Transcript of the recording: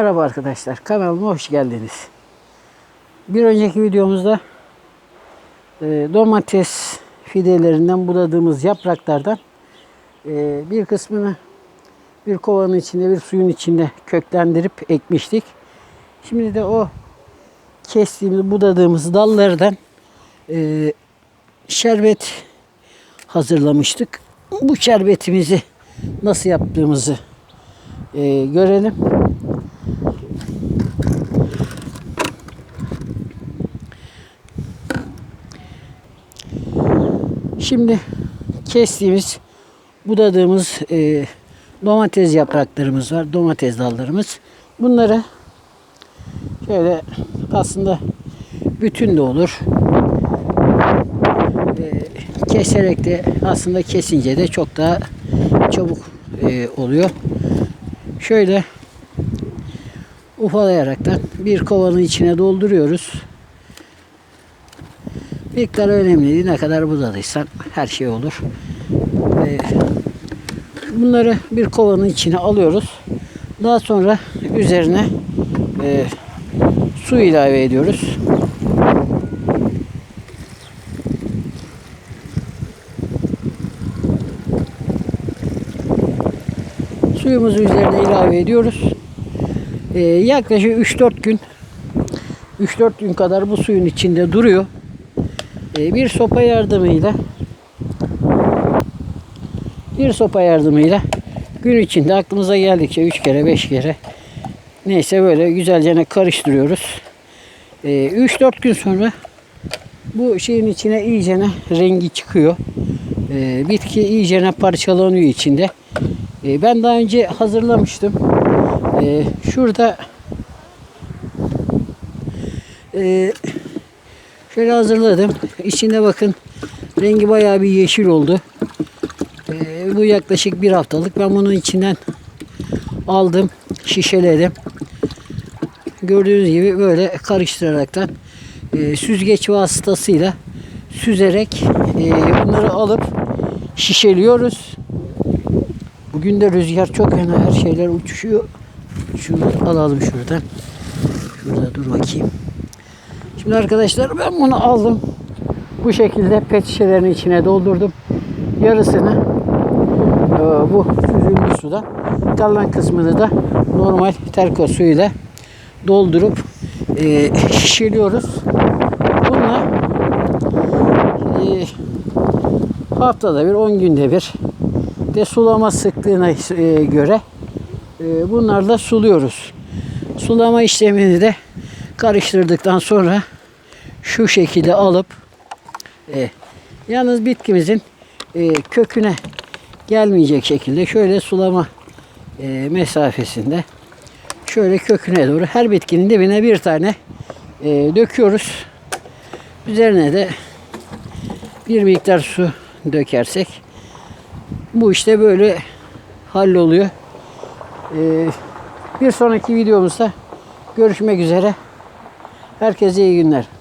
Merhaba arkadaşlar, kanalıma hoş geldiniz. Bir önceki videomuzda e, domates fidelerinden buladığımız yapraklardan e, bir kısmını bir kovanın içinde, bir suyun içinde köklendirip ekmiştik. Şimdi de o kestiğimiz, budadığımız dallardan e, şerbet hazırlamıştık. Bu şerbetimizi nasıl yaptığımızı e, görelim. Şimdi kestiğimiz, budadığımız e, domates yapraklarımız var. Domates dallarımız. Bunları şöyle aslında bütün de olur. E, keserek de aslında kesince de çok daha çabuk e, oluyor. Şöyle ufalayaraktan bir kovanın içine dolduruyoruz. Miktar önemli değil. Ne kadar budadıysan her şey olur. Ee, bunları bir kovanın içine alıyoruz. Daha sonra üzerine e, su ilave ediyoruz. Suyumuzu üzerine ilave ediyoruz. Ee, yaklaşık 3-4 gün 3-4 gün kadar bu suyun içinde duruyor. Ee, bir sopa yardımıyla bir sopa yardımıyla gün içinde aklımıza geldikçe 3 kere 5 kere neyse böyle güzelce karıştırıyoruz. 3-4 gün sonra bu şeyin içine iyicene rengi çıkıyor. Ee, bitki iyicene parçalanıyor içinde. Ee, ben daha önce hazırlamıştım. Ee, şurada şöyle hazırladım. İçinde bakın rengi bayağı bir yeşil oldu. Ee, bu yaklaşık bir haftalık. Ben bunun içinden aldım, şişeledim. Gördüğünüz gibi böyle karıştıraraktan e, süzgeç vasıtasıyla süzerek e, bunları alıp şişeliyoruz. Bugün de rüzgar çok fena her şeyler uçuşuyor. Şunu alalım şuradan. Şurada dur bakayım. Şimdi arkadaşlar ben bunu aldım. Bu şekilde pet şişelerin içine doldurdum. Yarısını e, bu süzülmüş suda kalan kısmını da normal terko suyuyla doldurup e, şişeliyoruz. Bununla e, haftada bir 10 günde bir de sulama sıklığına e, göre e, bunlarla suluyoruz. Sulama işlemini de karıştırdıktan sonra şu şekilde alıp e, yalnız bitkimizin e, köküne gelmeyecek şekilde şöyle sulama e, mesafesinde şöyle köküne doğru her bitkinin dibine bir tane e, döküyoruz. Üzerine de bir miktar su dökersek bu işte böyle halloluyor. Ee, bir sonraki videomuzda görüşmek üzere. Herkese iyi günler.